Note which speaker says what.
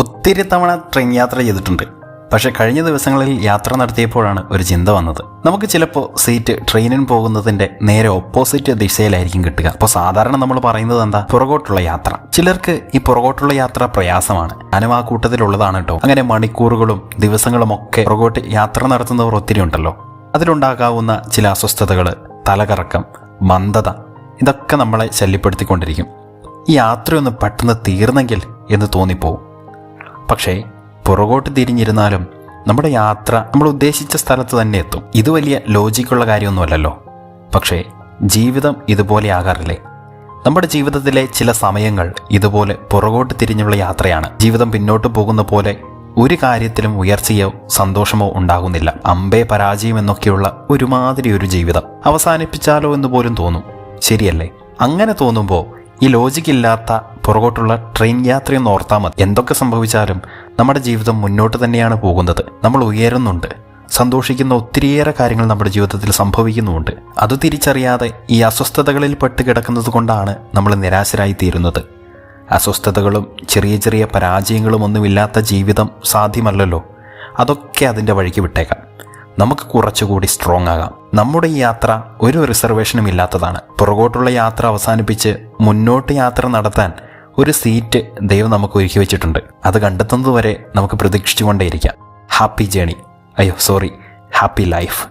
Speaker 1: ഒത്തിരി തവണ ട്രെയിൻ യാത്ര ചെയ്തിട്ടുണ്ട്. പക്ഷെ കഴിഞ്ഞ ദിവസങ്ങളിൽ യാത്ര നടത്തിയപ്പോഴാണ് ഒരു ചിന്ത വന്നത്. നമുക്ക് ചിലപ്പോൾ സീറ്റ് ട്രെയിനിന് പോകുന്നതിന്റെ നേരെ ഓപ്പോസിറ്റ് ദിശയിലായിരിക്കും കിട്ടുക. അപ്പോൾ സാധാരണ നമ്മൾ പറയുന്നത് എന്താ? പുറകോട്ടുള്ള യാത്ര. ചിലർക്ക് ഈ പുറകോട്ടുള്ള യാത്ര പ്രയാസമാണ്. ഞാനും ആ കൂട്ടത്തിലുള്ളതാണ് കേട്ടോ. അങ്ങനെ മണിക്കൂറുകളും ദിവസങ്ങളും ഒക്കെ പുറകോട്ട് യാത്ര നടത്തുന്നവർ ഒത്തിരി ഉണ്ടല്ലോ. അതിലുണ്ടാകാവുന്ന ചില അസ്വസ്ഥതകൾ തലകറക്കം മന്ദത ഇതൊക്കെ നമ്മളെ ശല്യപ്പെടുത്തിക്കൊണ്ടിരിക്കും. ഈ യാത്രയൊന്ന് പെട്ടെന്ന് തീർന്നെങ്കിൽ എന്ന് തോന്നിപ്പോവും. പക്ഷേ പുറകോട്ട് തിരിഞ്ഞിരുന്നാലും നമ്മുടെ യാത്ര നമ്മൾ ഉദ്ദേശിച്ച സ്ഥലത്ത് തന്നെ എത്തും. ഇത് വലിയ ലോജിക്കുള്ള കാര്യമൊന്നുമല്ലല്ലോ. പക്ഷേ ജീവിതം ഇതുപോലെ ആകാറില്ലേ? നമ്മുടെ ജീവിതത്തിലെ ചില സമയങ്ങൾ ഇതുപോലെ പുറകോട്ട് തിരിഞ്ഞുള്ള യാത്രയാണ്. ജീവിതം പിന്നോട്ട് പോകുന്ന പോലെ ഒരു കാര്യത്തിലും ഉയർച്ചയോ സന്തോഷമോ ഉണ്ടാകുന്നില്ല. അമ്പേ പരാജയം എന്നൊക്കെയുള്ള ഒരുമാതിരി ഒരു ജീവിതം അവസാനിപ്പിച്ചാലോ എന്ന് പോലും തോന്നും. ശരിയല്ലേ? അങ്ങനെ തോന്നുമ്പോൾ ഈ ലോജിക്കില്ലാത്ത പുറകോട്ടുള്ള ട്രെയിൻ യാത്രയൊന്ന് ഓർത്താൽ മതി. എന്തൊക്കെ സംഭവിച്ചാലും നമ്മുടെ ജീവിതം മുന്നോട്ട് തന്നെയാണ് പോകുന്നത്. നമ്മൾ ഉയരുന്നുണ്ട്. സന്തോഷിക്കുന്ന ഒത്തിരിയേറെ കാര്യങ്ങൾ നമ്മുടെ ജീവിതത്തിൽ സംഭവിക്കുന്നുമുണ്ട്. അത് തിരിച്ചറിയാതെ ഈ അസ്വസ്ഥതകളിൽ പെട്ട് കിടക്കുന്നത് കൊണ്ടാണ് നമ്മൾ നിരാശരായി തീരുന്നത്. അസ്വസ്ഥതകളും ചെറിയ ചെറിയ പരാജയങ്ങളും ഒന്നുമില്ലാത്ത ജീവിതം സാധ്യമല്ലല്ലോ. അതൊക്കെ അതിന്റെ വഴിക്ക് വിട്ടേക്കാം. നമുക്ക് കുറച്ചുകൂടി സ്ട്രോങ് ആകാം. നമ്മുടെ ഈ യാത്ര ഒരു റിസർവേഷനും ഇല്ലാത്തതാണ്. പുറകോട്ടുള്ള യാത്ര അവസാനിപ്പിച്ച് മുന്നോട്ട് യാത്ര നടത്താൻ ഒരു സീറ്റ് ദൈവം നമുക്ക് ഒരുക്കി വെച്ചിട്ടുണ്ട്. അത് കണ്ടെത്തുന്നതുവരെ നമുക്ക് പ്രതീക്ഷിച്ചുകൊണ്ടേയിരിക്കാം. ഹാപ്പി ജേണി അയ്യോ സോറി ഹാപ്പി ലൈഫ്